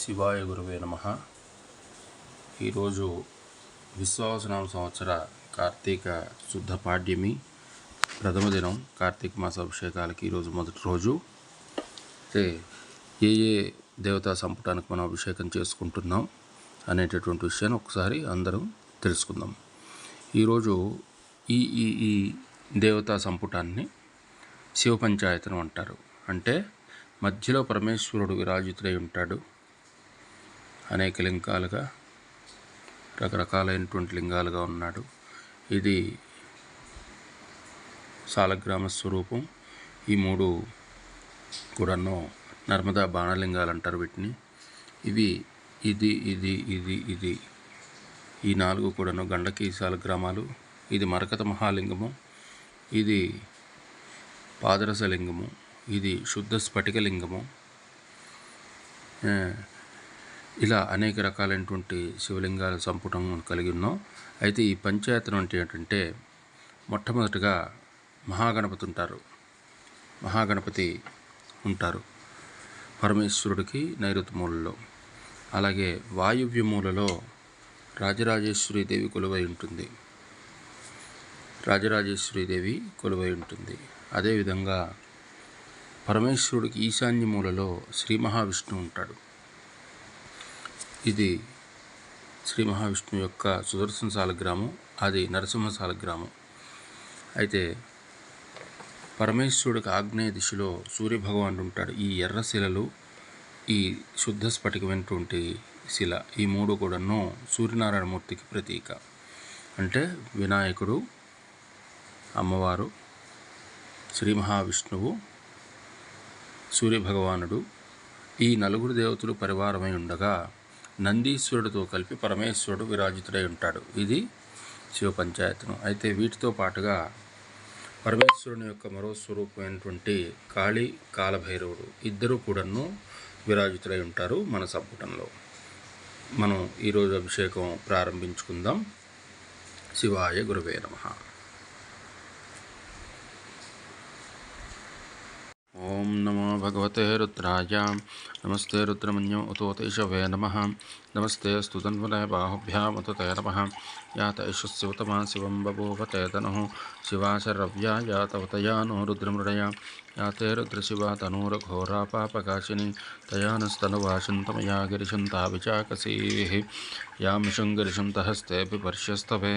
శివాయ గురువే నమ. ఈరోజు విశ్వావసనామ సంవత్సర కార్తీక శుద్ధ పాడ్యమి ప్రథమ దినం కార్తీక మాస అభిషేకాలకి ఈరోజు మొదటి రోజు. అయితే ఏ ఏ దేవతా సంపుటానికి మనం అభిషేకం చేసుకుంటున్నాం అనేటటువంటి విషయాన్ని ఒకసారి అందరం తెలుసుకుందాం. ఈరోజు ఈ ఈ ఈ దేవతా సంపుటాన్ని శివ పంచాయతనం అంటారు. అంటే మధ్యలో పరమేశ్వరుడు విరాజితుడై ఉంటాడు. అనేక లింగాలుగా రకరకాలైనటువంటి లింగాలుగా ఉన్నాడు. ఇది సాలగ్రామ స్వరూపం. ఈ మూడు కూడాను నర్మదా బాణలింగాలు అంటారు వీటిని. ఇవి ఇది ఇది ఇది ఇది. ఈ నాలుగు కూడాను గండకీ సాలగ్రామాలు. ఇది మరకత మహాలింగము. ఇది పాదరస లింగము ఇది శుద్ధ స్ఫటిక లింగము ఇలా అనేక రకాలైనటువంటి శివలింగాల సంపుటం కలిగి ఉన్నాం. అయితే ఈ పంచాయతనం అంటే ఏంటంటే మొట్టమొదటిగా మహాగణపతి ఉంటారు. మహాగణపతి ఉంటారు. పరమేశ్వరుడికి నైరుతి మూలలో. అలాగే వాయువ్య మూలలో రాజరాజేశ్వరి దేవి కొలువై ఉంటుంది. రాజరాజేశ్వరి దేవి కొలువై ఉంటుంది. అదేవిధంగా పరమేశ్వరుడికి ఈశాన్య మూలలో శ్రీ మహావిష్ణువు ఉంటాడు. ఇది శ్రీ మహావిష్ణువు యొక్క సుదర్శన సాలగ్రామం అది నరసింహ సాలగ్రామం అయితే పరమేశ్వరుడికి ఆగ్నేయ దిశలో సూర్యభగవానుడు ఉంటాడు. ఈ ఎర్ర శిలలు ఈ శుద్ధ స్ఫటికమైనటువంటి శిల ఈ మూడు కూడాను సూర్యనారాయణమూర్తికి ప్రతీక. అంటే వినాయకుడు అమ్మవారు శ్రీ మహావిష్ణువు సూర్యభగవానుడు ఈ నలుగురు దేవతలు పరివారమై ఉండగా నందీశ్వరుడితో కలిపి పరమేశ్వరుడు విరాజితుడై ఉంటాడు. ఇది శివ పంచాయతనం అయితే వీటితో పాటుగా పరమేశ్వరుని యొక్క మరో స్వరూపమైనటువంటి కాళీ కాలభైరవుడు ఇద్దరు కూడాను విరాజితులై ఉంటారు మన సంపుటంలో మనం ఈరోజు అభిషేకం ప్రారంభించుకుందాం. శివాయ గురువే నమః. ओम नमो भगवते रुद्राय। नमस्ते रुद्रमन्यो उतोतेशवे नमः। नमस्ते स्तुतन्वलय बाहुभ्यामत ते नमः या त शिवं बभूव तेतनु शिवाशरव्या शिवा या तवतया नो रुद्रमृडया। या ते रुद्रशिवा तनूरघोरा पापकाशिनी तया नस्तनुवाशन्तमया गिरिशन्ता विचाकसीः या मिशुङ्गिरिशन्तहस्तेऽपि पर्श्यस्तभे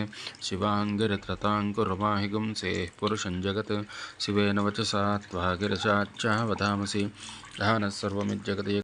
शिवाङ्गिरित्रताङ्कुरुमाहिगुंसेः पुरुषं जगत्। शिवेन वचसा त्वा गिरिशाच्चाः वधामसि दानः सर्वमिज्जगति